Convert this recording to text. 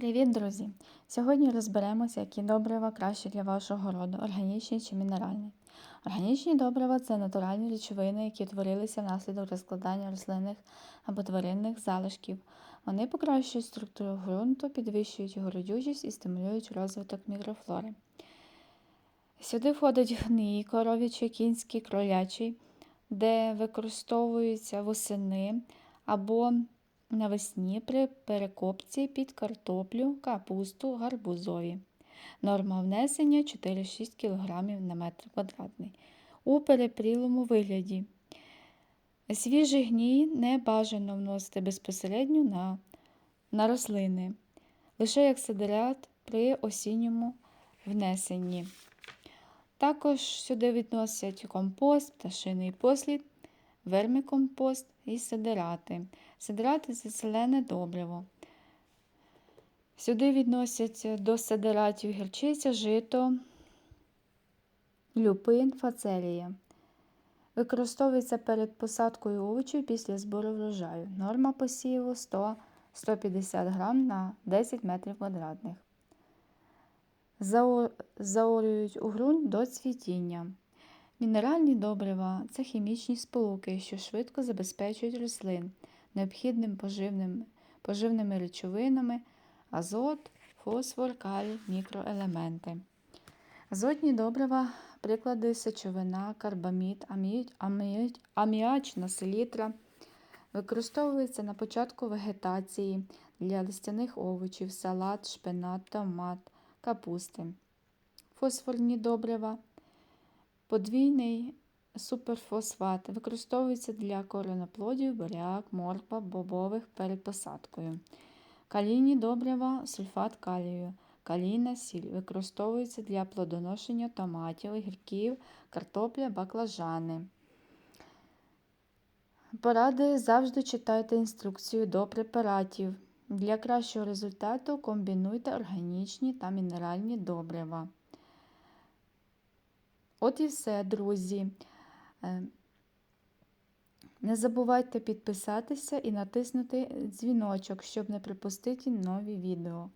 Привіт, друзі! Сьогодні розберемося, які добрива краще для вашого роду, органічні чи мінеральні. Органічні добрива це натуральні речовини, які утворилися внаслідок розкладання рослинних або тваринних залишків. Вони покращують структуру ґрунту, підвищують його родючість і стимулюють розвиток мікрофлори. Сюди входить гній, коров'ячий, кінський, кролячий, де використовуються восени або навесні при перекопці під картоплю, капусту, гарбузові. Норма внесення 4-6 кг на метр квадратний. У перепрілому вигляді. Свіжий гній не бажано вносити безпосередньо на, на рослини, лише як сидерат при осінньому внесенні. Також сюди відносять компост, пташиний послід, вермикомпост і сидерати. Сидерати це селене добриво. Сюди відносять до сидератів гірчиця, жито, люпин, фацелія. Використовується перед посадкою овочів після збору врожаю. Норма посіву 100-150 грам на 10 метрів квадратних. Заорюють у ґрунт до цвітіння. Мінеральні добрива це хімічні сполуки, що швидко забезпечують рослин необхідним поживним, поживними речовинами, азот, фосфор, калій, мікроелементи. Азотні добрива, приклади сечовина, карбамід, аміач, аміачна селітра. Використовується на початку вегетації для листяних овочів, салат, шпинат, томат, капусти. Фосфорні добрива, подвійний суперфосфат використовується для коренеплодів, буряк, морква, бобових перед посадкою. Калійні добрива, сульфат калію. Калійна сіль використовується для плодоношення томатів, гірків, картопля, баклажани. Поради завжди читайте інструкцію до препаратів. Для кращого результату комбінуйте органічні та мінеральні добрива. От і все, друзі. Е, не забувайте підписатися і натиснути дзвіночок, щоб не пропустити нові відео.